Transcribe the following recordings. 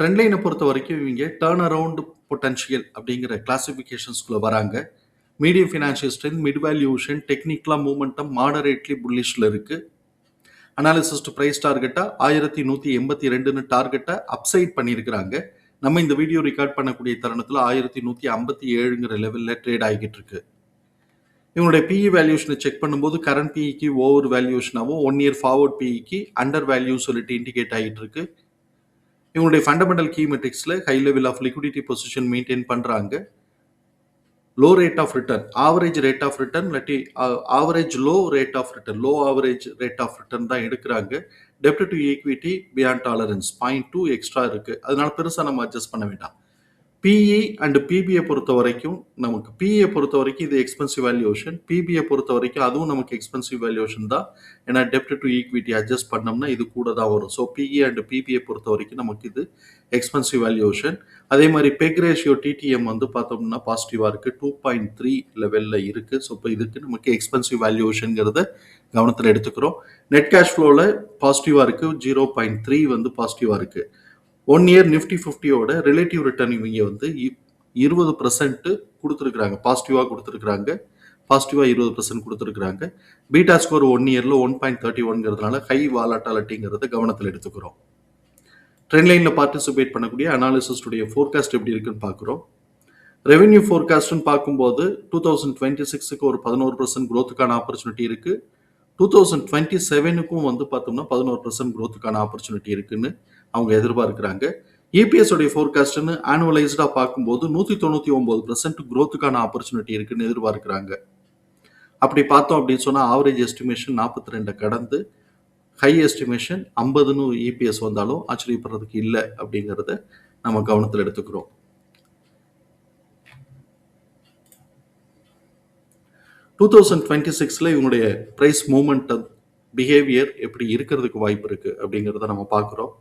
Trend லைனை பொறுத்த வரைக்கும் இவங்க டேர்ன் அரவுண்ட் பொட்டன்ஷியல் அப்படிங்கிற கிளாசிஃபிகேஷன்ஸ்குள்ளே வராங்க. Medium financial strength mid valuation டெக்னிக்கலாக மூமெண்டம் மாடரேட்லி புல்லிஷில் இருக்குது அனாலிசிஸ்ட் ப்ரைஸ் டார்கெட்டாக ஆயிரத்தி நூற்றி எண்பத்தி ரெண்டுன்னு டார்கெட்டை அப்சைட் பண்ணியிருக்கிறாங்க. நம்ம இந்த வீடியோ ரெக்கார்ட் பண்ணக்கூடிய தருணத்தில் ஆயிரத்தி நூற்றி ஐம்பத்தி ஏழுங்கிற லெவலில் ட்ரேட் ஆகிட்டு இருக்கு. இவங்களுடைய பிஇ வேல்யூஷனை செக் பண்ணும்போது கரண்ட் பிஇக்கு ஓவர் வேல்யூஷனாகவும் ஒன் இயர் ஃபார்வர்ட் பிஇக்கு அண்டர் வேல்யூ சொல்லிட்டு இண்டிகேட் ஆகிட்டு இருக்கு. இவங்களுடைய fundamental key மெட்ரிக்ஸில் high level of liquidity position maintain பண்ணுறாங்க low rate of return average rate of return இல்லாட்டி average low rate of return low average rate of return தான் எடுக்கிறாங்க. டெப்ட் to equity beyond tolerance point two extra இருக்குது அதனால பெருசாக நம்ம adjust பண்ண வேண்டாம். பிஇ அண்டு பிபியை பொறுத்த வரைக்கும் நமக்கு பிஏ பொறுத்த வரைக்கும் இது எக்ஸ்பென்சிவ் வேல்யூஷன் பிபியை பொறுத்த வரைக்கும் அதுவும் நமக்கு எக்ஸ்பென்சிவ் வேல்யூஷன் தான். ஏன்னா டெப்ட் டு ஈக்விட்டி அட்ஜஸ்ட் பண்ணோம்னா இது கூட தான் வரும் ஸோ பிஇ அண்ட் பிபியை பொறுத்த வரைக்கும் நமக்கு இது எக்ஸ்பென்சிவ் வேல்யூஷன் அதே மாதிரி பெக் ரேஷியோ டிடிஎம் வந்து பார்த்தோம்னா பாசிட்டிவாக இருக்குது டூ பாயிண்ட் த்ரீ லெவலில் இருக்குது ஸோ இப்போ இதுக்கு நமக்கு எக்ஸ்பென்சிவ் வேல்யூஷனுங்கிறத கவனத்தில் எடுத்துக்கிறோம். நெட் கேஷ் ஃப்ளோவில் பாசிட்டிவாக இருக்குது ஜீரோ பாயிண்ட் த்ரீ வந்து பாசிட்டிவாக இருக்குது ஒன் இயர் நிஃப்டி ஃபிஃப்டியோட ரிலேட்டிவ் ரிட்டர்ன் இவங்க வந்து இருபது பர்சன்ட் கொடுத்துருக்குறாங்க. பாசிட்டிவாக கொடுத்துருக்குறாங்க. பாசிட்டிவாக இருபது பர்சன்ட் கொடுத்துருக்குறாங்க. பீட்டா ஸ்கோர் ஒன் இயரில் ஒன் பாயிண்ட் தேர்ட்டி ஒன்ங்கிறதுனால ஹை வாலாட்டாலிட்டிங்கிறத கவனத்தில் எடுத்துக்கிறோம். ட்ரெண்ட் லைனில் பார்ட்டிசிபேட் பண்ணக்கூடிய அனாலிசிஸ்டுடைய ஃபோர்காஸ்ட் எப்படி இருக்குன்னு பார்க்குறோம். ரெவென்யூ ஃபோர்காஸ்ட்னு பார்க்கும்போது டூ தௌசண்ட் டுவெண்ட்டி சிக்ஸுக்கு ஒரு பதினோரு பர்சன்ட் க்ரோத்துக்கான ஆப்பர்ச்சுனிட்டி இருக்குது டூ தௌசண்ட் டுவெண்ட்டி செவனுக்கும் வந்து பார்த்தோம்னா பதினோரு பர்சன்ட் க்ரோத்துக்கான ஆப்பர்ச்சுனிட்டி இருக்குன்னு அவங்க எதிர்பார்க்குறாங்க. இபிஎஸ் உடைய ஃபோர்காஸ்ட்னு ஆனுவலைஸ்டாக பார்க்கும்போது நூற்றி தொண்ணூற்றி ஒம்பது பர்சன்ட் க்ரோத்துக்கான ஆப்பர்ச்சுனிட்டி இருக்குன்னு எதிர்பார்க்குறாங்க. அப்படி பார்த்தோம் அப்படின்னு சொன்னால் ஆவரேஜ் எஸ்டிமேஷன் நாற்பத்தி ரெண்டை கடந்து ஹை எஸ்டிமேஷன் ஐம்பதுன்னு இபிஎஸ் வந்தாலும் ஆச்சரியப்படுறதுக்கு இல்லை அப்படிங்கிறத நம்ம கவனத்தில் எடுத்துக்கிறோம். டூ தௌசண்ட் டுவெண்ட்டி சிக்ஸில் இவங்களுடைய ப்ரைஸ் மூமெண்ட் பிஹேவியர் எப்படி இருக்கிறதுக்கு வாய்ப்பு இருக்குது அப்படிங்கிறத நம்ம பார்க்குறோம்.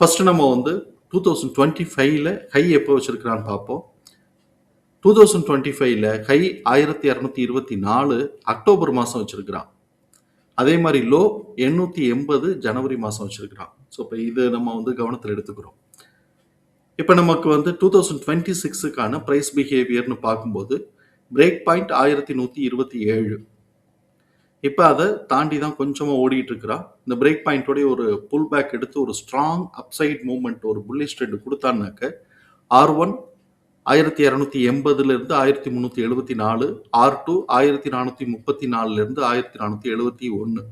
ஃபஸ்ட்டு நம்ம வந்து டூ தௌசண்ட் டுவெண்ட்டி ஃபைவ்ல ஹை எப்போ வச்சுருக்கிறான்னு பார்ப்போம். டூ தௌசண்ட் டுவெண்ட்டி ஃபைவ்ல ஹை ஆயிரத்தி இரநூத்தி இருபத்தி நாலு அக்டோபர் மாதம் வச்சுருக்கிறான். அதே மாதிரி லோ எண்ணூற்றி எண்பது ஜனவரி மாதம் வச்சுருக்கிறான். ஸோ இப்போ இது நம்ம வந்து கவனத்தில் எடுத்துக்கிறோம். இப்போ நமக்கு வந்து டூ தௌசண்ட் டுவெண்ட்டி சிக்ஸுக்கான ப்ரைஸ் பிஹேவியர்னு பார்க்கும்போது பிரேக் பாயிண்ட் ஆயிரத்தி நூற்றி இருபத்தி ஏழு. இப்போ அதை தாண்டி தான் கொஞ்சமாக ஓடிட்டு இருக்கிறா இந்த பிரேக் பாயிண்டோடைய ஒரு புல் பேக் எடுத்து ஒரு ஸ்ட்ராங் அப்சைட் மூவ்மெண்ட் ஒரு புல்லிஷ் ட்ரெண்ட் கொடுத்தான்னாக்க ஆர் ஒன் ஆயிரத்தி இரநூத்தி எண்பதுலேருந்து ஆயிரத்தி முந்நூற்றி எழுபத்தி நாலு ஆர் டூ ஆயிரத்தி நானூற்றி முப்பத்தி நாலுலேருந்து ஆயிரத்தி நானூற்றி எழுபத்தி ஒன்று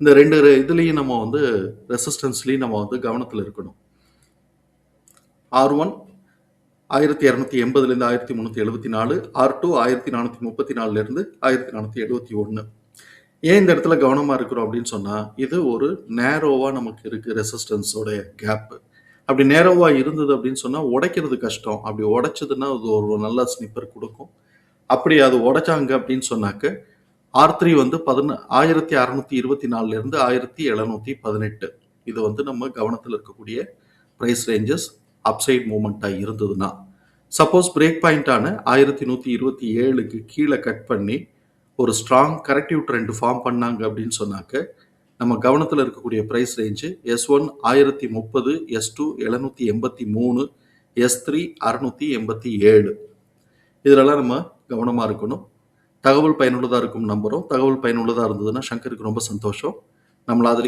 இந்த ரெண்டு இதுலேயும் நம்ம வந்து ரெசிஸ்டன்ஸ்லேயும் நம்ம வந்து கவனத்தில் இருக்கணும். ஆர் ஒன் ஆயிரத்தி இரநூத்தி எண்பதுலேருந்து ஆயிரத்தி முந்நூற்றி எழுபத்தி நாலு ஆர் டூ ஆயிரத்தி நானூற்றி முப்பத்தி நாலுலேருந்து ஆயிரத்தி நானூற்றி எழுபத்தி ஒன்று ஏன் இந்த இடத்துல கவனமாக இருக்கிறோம் அப்படின்னு சொன்னால் இது ஒரு நேரோவாக நமக்கு இருக்குது ரெசிஸ்டன்ஸோடைய கேப்பு அப்படி நேரோவாக இருந்தது அப்படின்னு சொன்னால் உடைக்கிறது கஷ்டம். அப்படி உடைச்சதுன்னா அது ஒரு நல்ல ஸ்னிப்பர் கொடுக்கும். அப்படி அது உடைச்சாங்க அப்படின்னு சொன்னாக்க ஆர் த்ரீ வந்து பதின ஆயிரத்தி அறநூற்றி இருபத்தி நாலுலேருந்து ஆயிரத்தி எழுநூற்றி பதினெட்டு. இது வந்து நம்ம கவனத்தில் இருக்கக்கூடிய ப்ரைஸ் ரேஞ்சஸ் அப்சைட் மூமெண்ட்டாக இருந்ததுன்னா சப்போஸ் பிரேக் பாயிண்டான ஆயிரத்தி நூற்றி இருபத்தி ஏழுக்கு கீழே கட் பண்ணி ஒரு ஸ்ட்ராங் கரெக்டிவ் ட்ரெண்ட் ஃபார்ம் பண்ணாங்க அப்படின்னு சொன்னாக்க நம்ம கவனத்தில் இருக்கக்கூடிய ப்ரைஸ் ரேஞ்சு எஸ் ஒன் ஆயிரத்தி முப்பது எஸ் டூ எழுநூற்றி எண்பத்தி மூணு எஸ் த்ரீ அறநூற்றி எண்பத்தி ஏழு. இதிலெல்லாம் நம்ம கவனமாக இருக்கணும். தகவல் பயனுள்ளதாக இருக்கும் நம்புகிறோம் தகவல் பயனுள்ளதாக இருந்ததுன்னா சங்கருக்கு ரொம்ப சந்தோஷம். நம்மளாதிரி